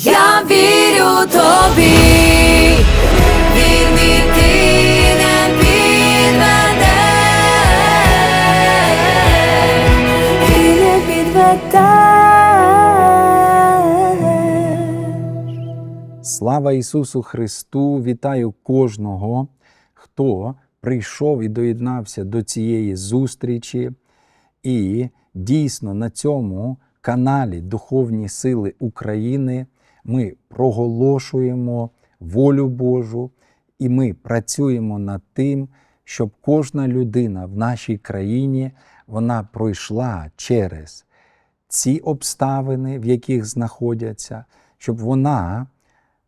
Я вірю тобі, не підведеш. Слава Ісусу Христу! Вітаю кожного, хто прийшов і доєднався до цієї зустрічі. І дійсно на цьому каналі Духовні Сили України ми проголошуємо волю Божу і ми працюємо над тим, щоб кожна людина в нашій країні вона пройшла через ці обставини, в яких знаходяться, щоб вона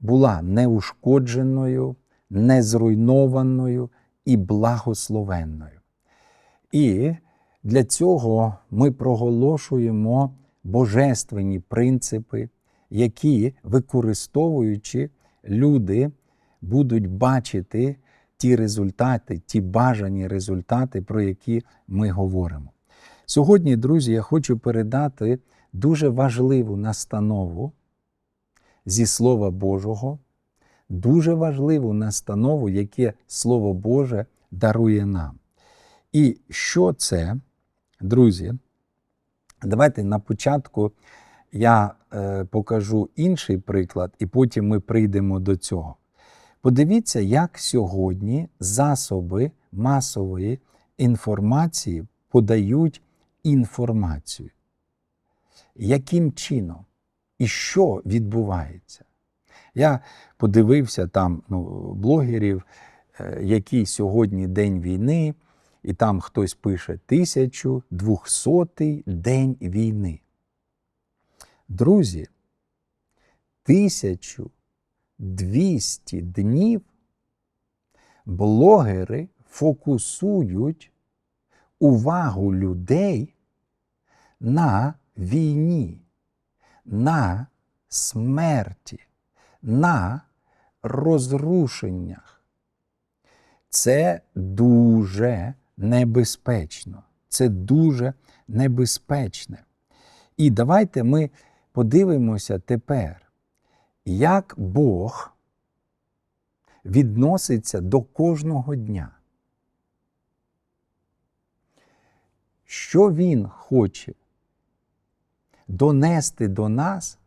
була неушкодженою, незруйнованою і благословенною. І для цього ми проголошуємо божественні принципи, які, використовуючи, люди будуть бачити ті результати, ті бажані результати, про які ми говоримо. Сьогодні, друзі, я хочу передати дуже важливу настанову зі Слова Божого, дуже важливу настанову, яке Слово Боже дарує нам. І що це, друзі? Давайте на початку я покажу інший приклад, і потім ми прийдемо до цього. Подивіться, як сьогодні засоби масової інформації подають інформацію. Яким чином і що відбувається? Я подивився там ну, блогерів, е, який сьогодні день війни, і там хтось пише 1200 день війни. Друзі, 1200 днів блогери фокусують увагу людей на війні, на смерті, на розрушеннях. Це дуже небезпечно. Це дуже небезпечне. І давайте ми подивимося тепер, як Бог відноситься до кожного дня. Що Він хоче донести до нас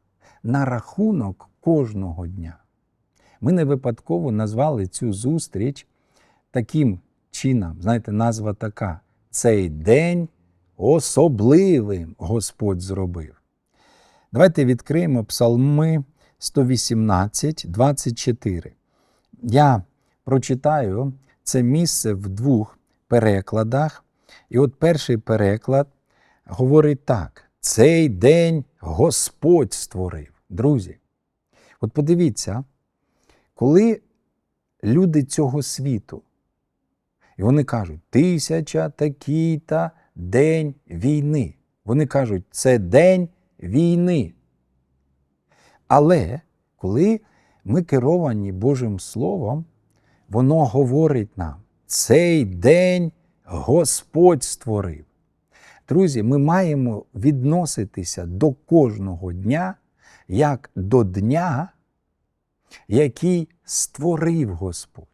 на рахунок кожного дня. Ми не випадково назвали цю зустріч таким чином. Знаєте, назва така: цей день особливим Господь зробив. Давайте відкриємо Псалми 118, 24. Я прочитаю це місце в двох перекладах. І от перший переклад говорить так: цей день Господь створив. Друзі, от подивіться, коли люди цього світу, і вони кажуть, тисяча такий-та день війни. Вони кажуть, це день війни. Але коли ми керовані Божим Словом, воно говорить нам, цей день Господь створив. Друзі, ми маємо відноситися до кожного дня як до дня, який створив Господь.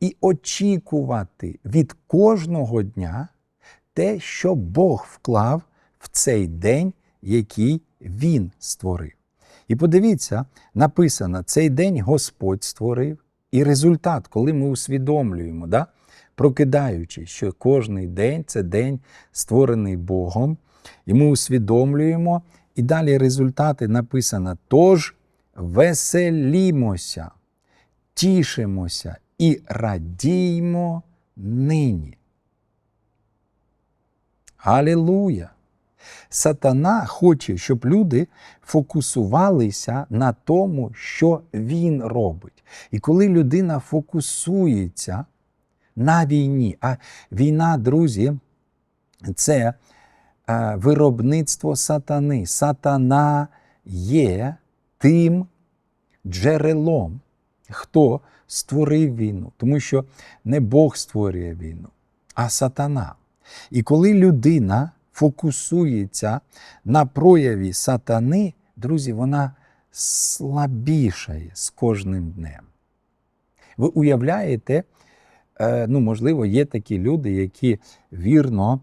І очікувати від кожного дня те, що Бог вклав в цей день, який Він створив. І подивіться, написано, цей день Господь створив, і результат, коли ми усвідомлюємо, да? прокидаючи, що кожний день це день створений Богом, і ми усвідомлюємо, і далі результати написано: тож веселімося, тішимося і радіймо нині. Алілуя! Сатана хоче, щоб люди фокусувалися на тому, що він робить. І коли людина фокусується на війні, а війна, друзі, це е, виробництво сатани. Сатана є тим джерелом, хто створив війну, тому що не Бог створює війну, а сатана. І коли людина фокусується на прояві сатани, друзі, вона слабішає з кожним днем. Ви уявляєте, е, ну, можливо, є такі люди, які вірно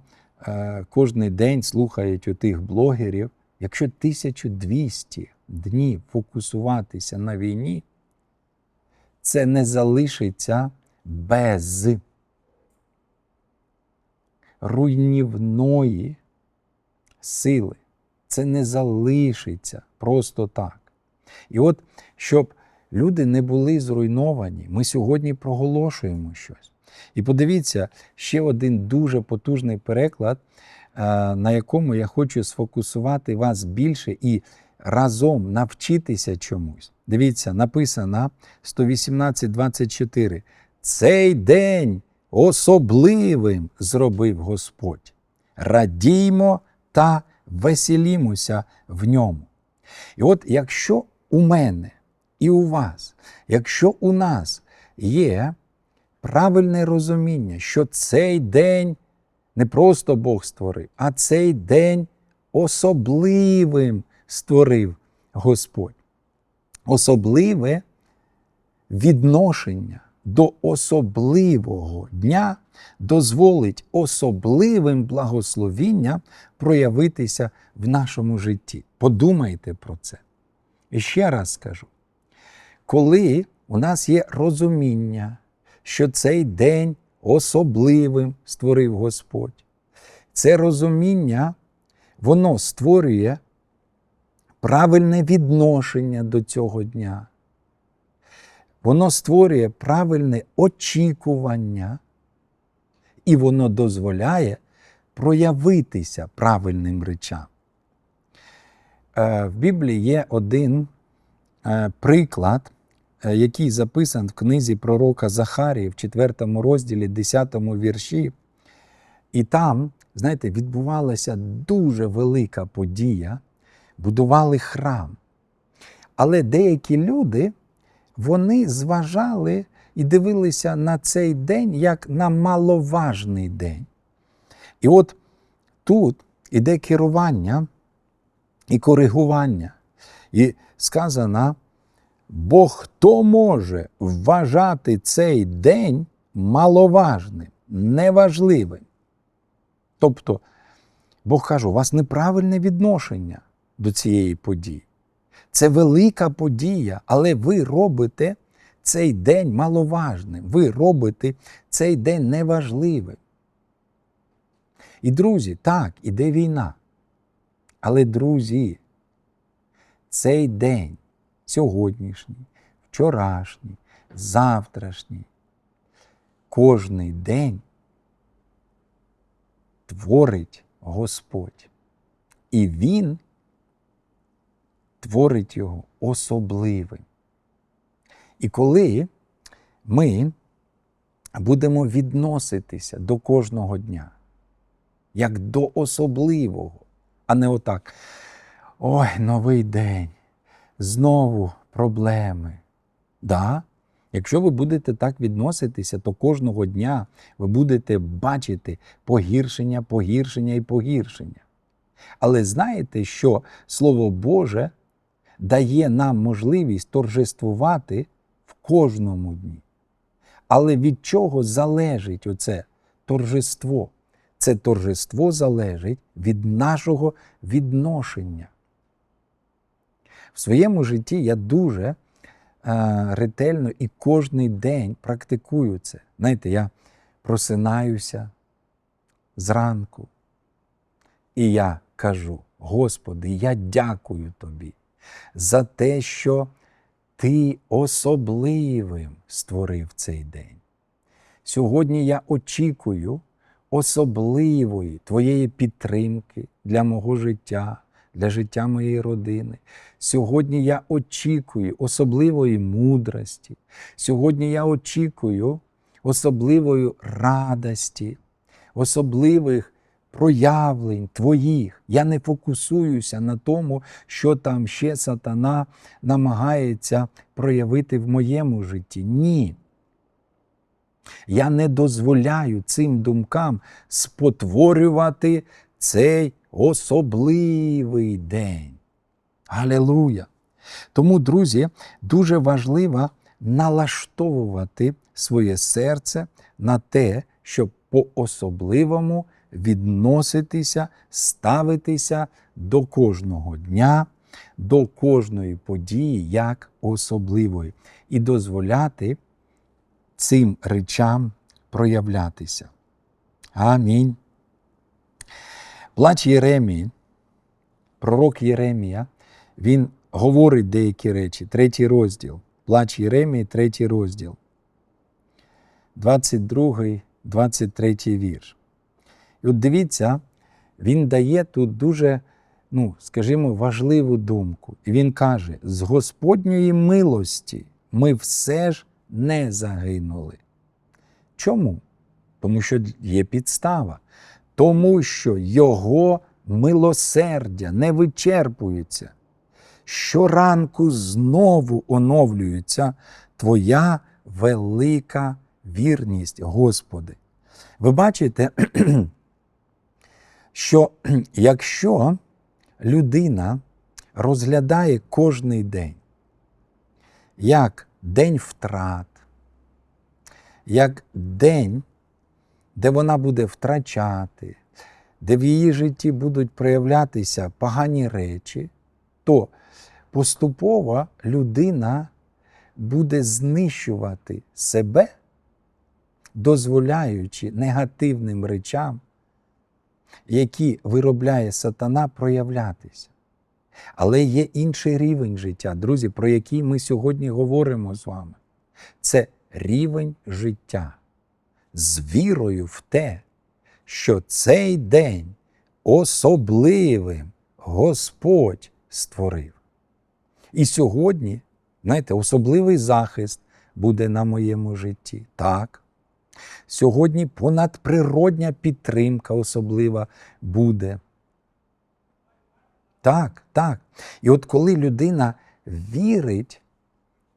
е, кожен день слухають у тих блогерів. Якщо 1200 днів фокусуватися на війні, це не залишиться без руйнівної сили. Це не залишиться просто так. І от, щоб люди не були зруйновані, ми сьогодні проголошуємо щось. І подивіться, ще один дуже потужний переклад, е, на якому я хочу сфокусувати вас більше і разом навчитися чомусь. Дивіться, написано 118.24. Цей день особливим зробив Господь. Радіймо та веселімося в ньому. І от якщо у мене і у вас, якщо у нас є правильне розуміння, що цей день не просто Бог створив, а цей день особливим створив Господь. Особливе відношення до особливого дня дозволить особливим благословінням проявитися в нашому житті. Подумайте про це. І ще раз скажу: коли у нас є розуміння, що цей день особливим створив Господь, це розуміння, воно створює правильне відношення до цього дня. Воно створює правильне очікування, і воно дозволяє проявитися правильним речам. Е, В Біблії є один е, приклад, е, який записан в книзі пророка Захарії в 4 розділі, 10 вірші. І там, знаєте, відбувалася дуже велика подія, будували храм. Але деякі люди вони зважали і дивилися на цей день як на маловажний день. І от тут іде керування і коригування. І сказано, бо хто може вважати цей день маловажним, неважливим? Тобто, Бог каже, у вас неправильне відношення до цієї події. Це велика подія, але ви робите цей день маловажним. Ви робите цей день неважливим. І друзі, так, іде війна. Але, друзі, цей день, сьогоднішній, вчорашній, завтрашній, кожний день творить Господь. І Він творить його особливим. І коли ми будемо відноситися до кожного дня, як до особливого, а не отак. Ой, новий день, знову проблеми. Да? Якщо ви будете так відноситися, то кожного дня ви будете бачити погіршення, погіршення і погіршення. Але знаєте, що Слово Боже дає нам можливість торжествувати в кожному дні. Але від чого залежить оце торжество? Це торжество залежить від нашого відношення. В своєму житті я дуже е, ретельно і кожний день практикую це. Знаєте, я просинаюся зранку, і я кажу: Господи, я дякую Тобі за те, що Ти особливим створив цей день. Сьогодні я очікую особливої Твоєї підтримки для мого життя, для життя моєї родини. Сьогодні я очікую особливої мудрості. Сьогодні я очікую особливої радості, особливих проявлень твоїх. Я не фокусуюся на тому, що там ще сатана намагається проявити в моєму житті. Ні. Я не дозволяю цим думкам спотворювати цей особливий день. Алілуя! Тому, друзі, дуже важливо налаштовувати своє серце на те, щоб по-особливому відноситися, ставитися до кожного дня, до кожної події як особливої, і дозволяти цим речам проявлятися. Амінь. Плач Єремії, пророк Єремія, він говорить деякі речі, третій розділ. Плач Єремії, третій розділ. 22, 23 вірш. І от дивіться, він дає тут дуже, ну, скажімо, важливу думку. І він каже: з Господньої милості ми все ж не загинули. Чому? Тому що є підстава. Тому що Його милосердя не вичерпується. Щоранку знову оновлюється Твоя велика вірність, Господи. Ви бачите, що якщо людина розглядає кожний день як день втрат, як день, де вона буде втрачати, де в її житті будуть проявлятися погані речі, то поступово людина буде знищувати себе, дозволяючи негативним речам, які виробляє сатана, проявлятися. Але є інший рівень життя, друзі, про який ми сьогодні говоримо з вами. Це рівень життя з вірою в те, що цей день особливим Господь створив. І сьогодні, знаєте, особливий захист буде на моєму житті. Так. Сьогодні понадприродня підтримка особлива буде. Так, так. І от коли людина вірить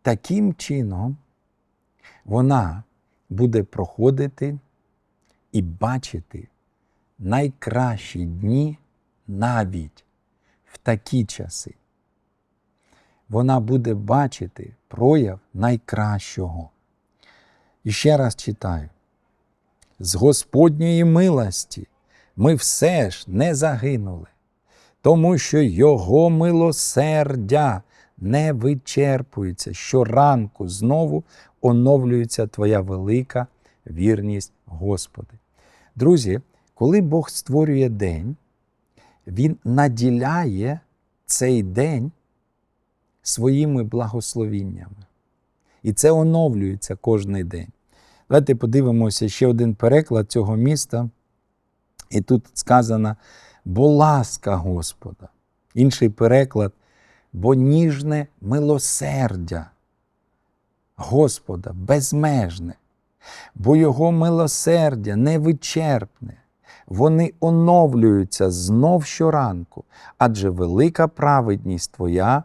таким чином, вона буде проходити і бачити найкращі дні навіть в такі часи. Вона буде бачити прояв найкращого. І ще раз читаю: з Господньої милості ми все ж не загинули, тому що Його милосердя не вичерпується. Щоранку знову оновлюється Твоя велика вірність, Господи. Друзі, коли Бог створює день, Він наділяє цей день своїми благословіннями. І це оновлюється кожний день. Давайте подивимося ще один переклад цього міста. І тут сказано, бо ласка Господа. Інший переклад, бо ніжне милосердя Господа безмежне, бо Його милосердя невичерпне. Вони оновлюються знов щоранку, адже велика праведність Твоя.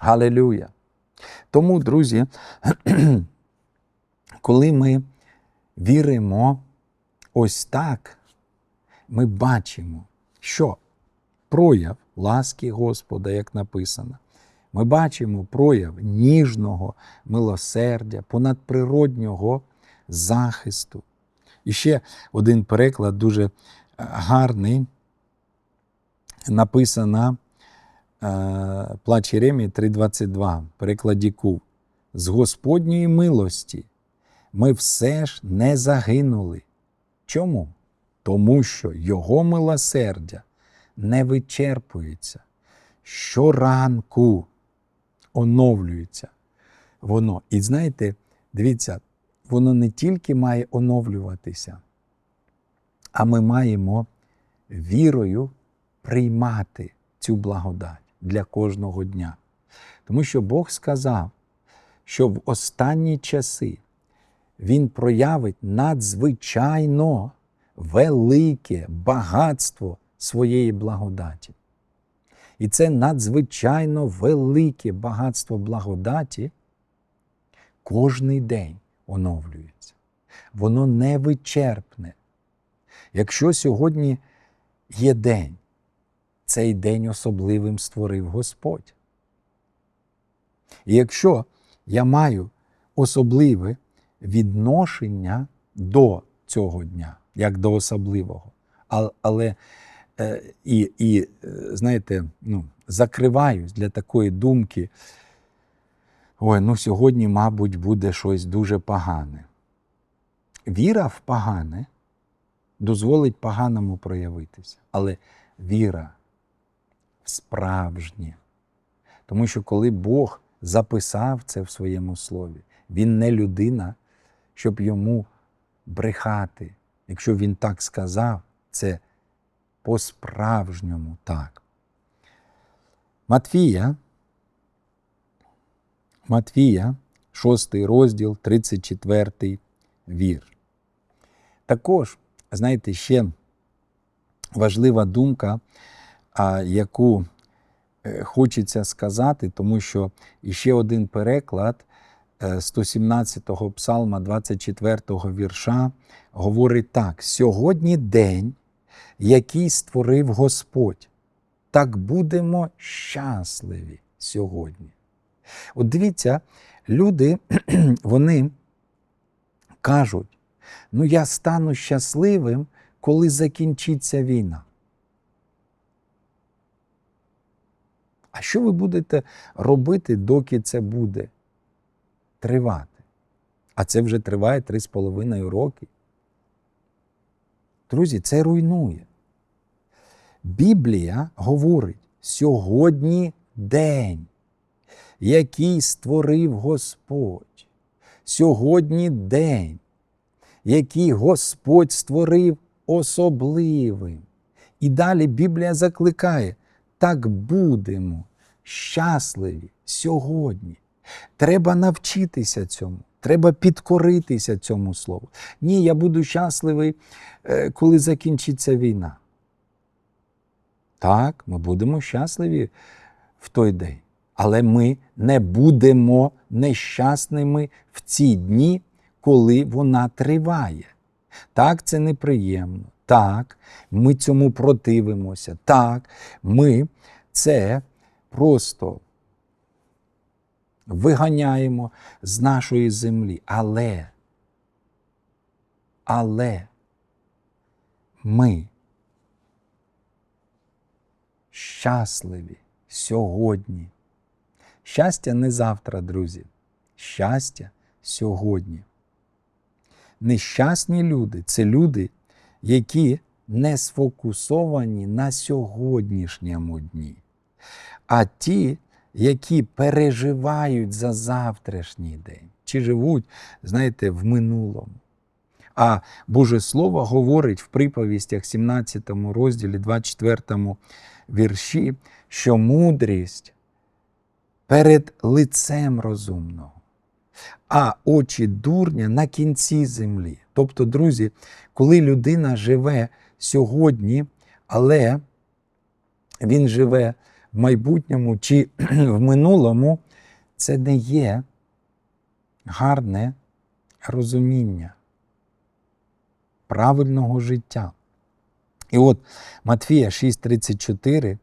Галилюя! Тому, друзі, коли ми віримо ось так, ми бачимо, що прояв ласки Господа, як написано, ми бачимо прояв ніжного милосердя, понадприроднього захисту. І ще один переклад дуже гарний, написано е, Плач Єремії 3,22, перекладі Ку. З Господньої милості ми все ж не загинули. Чому? Тому що Його милосердя не вичерпується. Щоранку оновлюється воно. І знаєте, дивіться, воно не тільки має оновлюватися, а ми маємо вірою приймати цю благодать для кожного дня. Тому що Бог сказав, що в останні часи Він проявить надзвичайно велике багатство своєї благодаті. І це надзвичайно велике багатство благодаті кожний день оновлюється. Воно не вичерпне. Якщо сьогодні є день, цей день особливим створив Господь. І якщо я маю особливе відношення до цього дня, як до особливого, але е, і, і е, знаєте, ну, закриваюсь для такої думки. Ой, ну сьогодні, мабуть, буде щось дуже погане. Віра в погане дозволить поганому проявитися, але віра в справжнє. Тому що коли Бог записав це в своєму слові, Він не людина, щоб йому брехати. Якщо він так сказав, це по-справжньому так. Матвія, Матвія, 6 розділ, 34 вір. Також, знаєте, ще важлива думка, яку е, хочеться сказати, тому що іще один переклад 117-го псалма, 24-го вірша, говорить так: сьогодні день, який створив Господь, так будемо щасливі сьогодні. От дивіться, люди, вони кажуть, ну я стану щасливим, коли закінчиться війна. А що ви будете робити, доки це буде тривати? А це вже триває 3,5 роки. Друзі, це руйнує. Біблія говорить, сьогодні день, який створив Господь. Сьогодні день, який Господь створив особливим. І далі Біблія закликає, так будемо щасливі сьогодні. Треба навчитися цьому, треба підкоритися цьому слову. Ні, я буду щасливий, е, коли закінчиться війна. Так, ми будемо щасливі в той день. Але ми не будемо нещасними в ці дні, коли вона триває. Так, це неприємно. Так, ми цьому противимося. Так, ми це просто виганяємо з нашої землі. Але, але ми щасливі сьогодні. Щастя не завтра, друзі. Щастя сьогодні. Нещасні люди це люди, які не сфокусовані на сьогоднішньому дні, а ті, які переживають за завтрашній день, чи живуть, знаєте, в минулому. А Боже Слово говорить в приповістях 17 розділі, 24 вірші, що мудрість перед лицем розумного, а очі дурня на кінці землі. Тобто, друзі, коли людина живе сьогодні, але він живе в майбутньому чи в минулому, це не є гарне розуміння правильного життя. І от Матфія 6:34,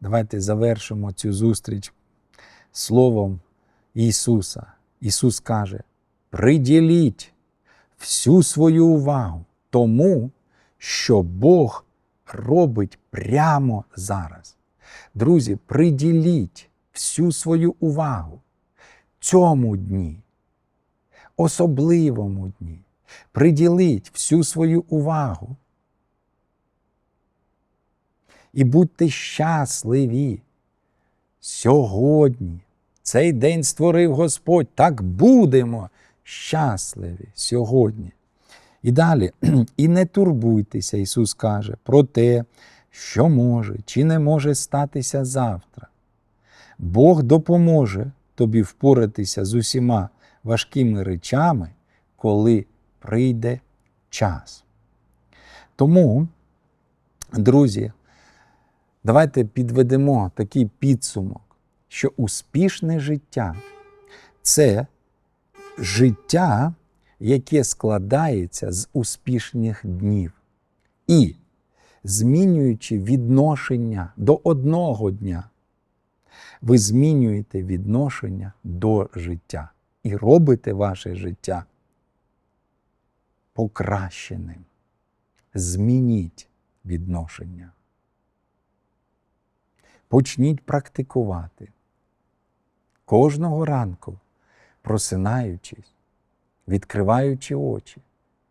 давайте завершимо цю зустріч словом Ісуса. Ісус каже: приділіть всю свою увагу тому, що Бог робить прямо зараз. Друзі, приділіть всю свою увагу цьому дні, особливому дні. Приділіть всю свою увагу. І будьте щасливі сьогодні. Цей день створив Господь. Так будемо щасливі сьогодні. І далі, і не турбуйтеся, Ісус каже, про те, що може чи не може статися завтра. Бог допоможе тобі впоратися з усіма важкими речами, коли прийде час. Тому, друзі, давайте підведемо такий підсумок, що успішне життя це життя, яке складається з успішних днів. І змінюючи відношення до одного дня, ви змінюєте відношення до життя і робите ваше життя покращеним. Змініть відношення. Почніть практикувати кожного ранку, просинаючись, відкриваючи очі.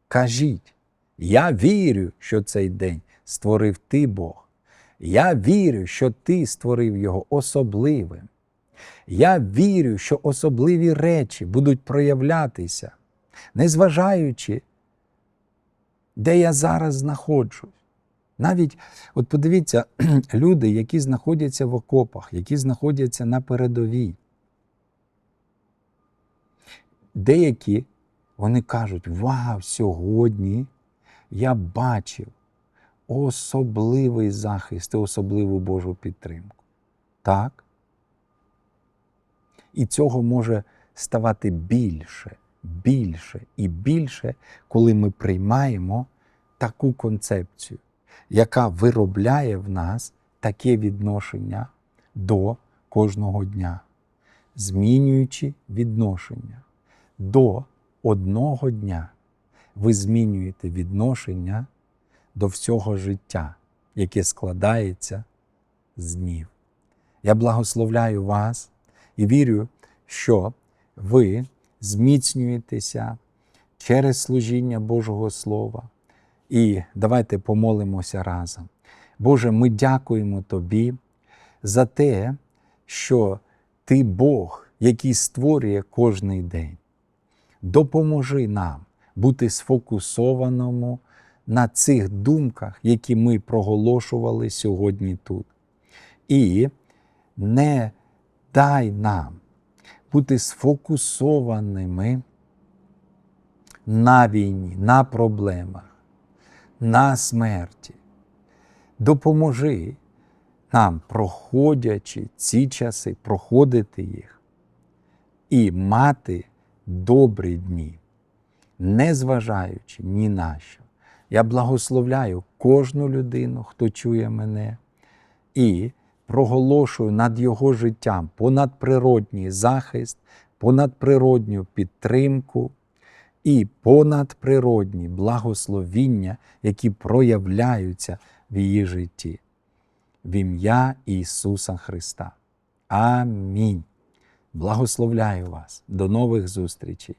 Кажіть, я вірю, що цей день створив ти Бог. Я вірю, що ти створив його особливим. Я вірю, що особливі речі будуть проявлятися, незважаючи, де я зараз знаходжусь. Навіть, от подивіться, люди, які знаходяться в окопах, які знаходяться на передовій. Деякі вони кажуть: Вау, сьогодні я бачив особливий захист і особливу Божу підтримку. Так? І цього може ставати більше, більше і більше, коли ми приймаємо таку концепцію, яка виробляє в нас таке відношення до кожного дня, змінюючи відношення до одного дня, ви змінюєте відношення до всього життя, яке складається з днів. Я благословляю вас і вірю, що ви зміцнюєтеся через служіння Божого Слова. І давайте помолимося разом. Боже, ми дякуємо Тобі за те, що Ти Бог, який створює кожний день. Допоможи нам бути сфокусованому на цих думках, які ми проголошували сьогодні тут. І не дай нам бути сфокусованими на війні, на проблемах, на смерті. Допоможи нам, проходячи ці часи, проходити їх і мати добрі дні, незважаючи ні на що. Я благословляю кожну людину, хто чує мене, і проголошую над його життям понадприродній захист, понадприродню підтримку і понадприродні благословіння, які проявляються в її житті. В ім'я Ісуса Христа. Амінь. Благословляю вас. До нових зустрічей.